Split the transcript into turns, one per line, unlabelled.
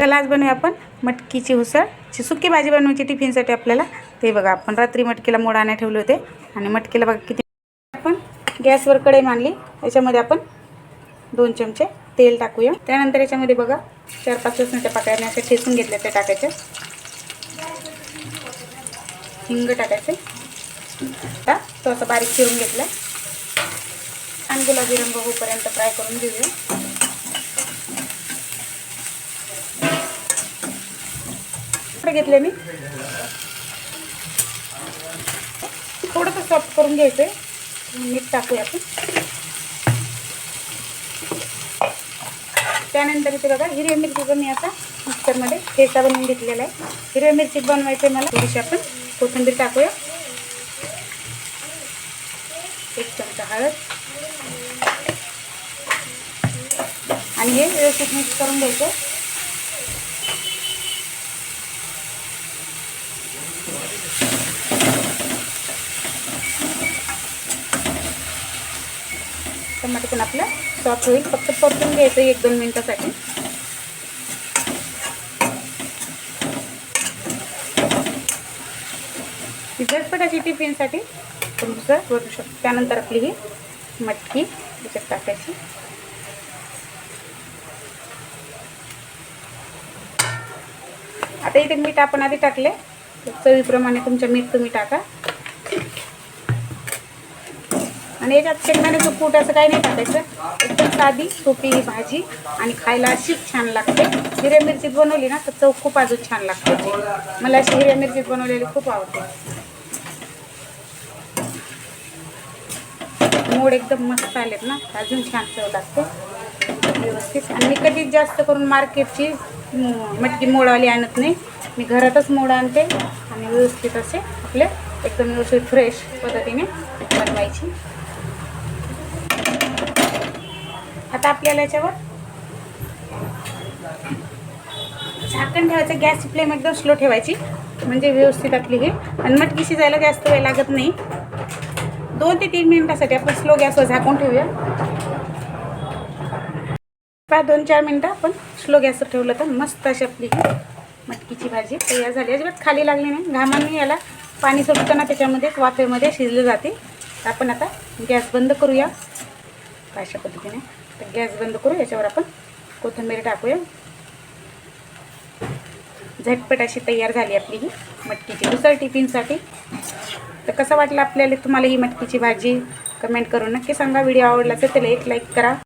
चला आज बनवूया आपण मटकीची उसळची सुकी भाजी बनवायची टिफिनसाठी आपल्याला ते बघा आपण रात्री मटकीला मोड आणायला ठेवले होते. आणि मटकीला बघा किती आपण गॅसवर कढई मांडली. याच्यामध्ये आपण दोन चमचे तेल टाकूया. त्यानंतर याच्यामध्ये बघा चार पाच लसणाच्या पाकळ्या अशा ठेचून घेतल्या त्या टाकायच्या. हिंग टाकायचे. आता तो असा बारीक चिरून घेतला. आणि गुलाबी रंग होईपर्यंत फ्राय करून घेऊया. घेतले मी. थोडंसं सॉफ्ट करून घ्यायचं आहे मीठ टाकूया आपण. त्यानंतर इथे बघा हिरव्या मिरचीचं मी आता मिक्सरमध्ये ठेचा बनवून घेतलेला आहे. हिरव्या मिरची बनवायचं आहे मला. थोडीशी आपण कोथिंबीर टाकूया. एक चमचा हळद. आणि हे व्यवस्थित मिक्स करून घ्यायचं. टमाटे पण आपलं सॉफ्ट होईल. फक्त परतून घ्यायचं एक दोन मिनटासाठी. झटपटाची टिफिनसाठी तुमचं करू शकतो. त्यानंतर आपली ही मटकी त्याच्यात टाकायची. आता इथे मीठ आपण आधी टाकले चवीप्रमाणे तुमच्या मीठ तुम्ही टाका. आणि याच्यात शेंगदाण्याचं कूट असं काही नाही टाकायचं. एकदम साधी सोपी ही भाजी. आणि खायला अशीच छान लागते. हिऱ्या मिरचीत बनवली ना तर चव खूप अजून छान लागते मला अशी हिऱ्या मिरचीत बनवलेली खूप आवडते. मोड एकदम मस्त आलेत ना अजून छान चव लागते. व्यवस्थित. आणि मी कधीच जास्त करून मार्केटची मटकी मोडवाली आणत नाही. मी घरातच मोड आणते. आणि व्यवस्थित असे आपले एकदम व्यवस्थित फ्रेश पद्धतीने बनवायची. आता आपल्याला याच्यावर झाकण ठेवायचं गॅसची फ्लेम एकदम स्लो ठेवायची म्हणजे व्यवस्थित आपली हे. आणि मटकी शिजायला जास्त वेळ लागत नाही. दोन ते तीन मिनिटासाठी आपण स्लो गॅसवर झाकून ठेवूया. पहा दोन चार मिनटं आपण स्लो गॅसवर ठेवलं तर मस्त अशी आपली ही मटकीची भाजी तयार झाली. अजिबात खाली लागली नाही. घामाने याला पाणी सोडताना त्याच्यामध्ये वाफेमध्ये शिजले जाते. आपण आता गॅस बंद करूया. अशा पद्धतीने. तर गॅस बंद करू याच्यावर आपण कोथिंबीर टाकूया. झटपट अशी तयार झाली आपली ही मटकीची. उसळ टिफिनसाठी. तर कसं वाटलं आपल्याला तुम्हाला ही मटकीची भाजी? कमेंट करून नक्की सांगा. व्हिडिओ आवडला असेल त्याला एक लाईक करा.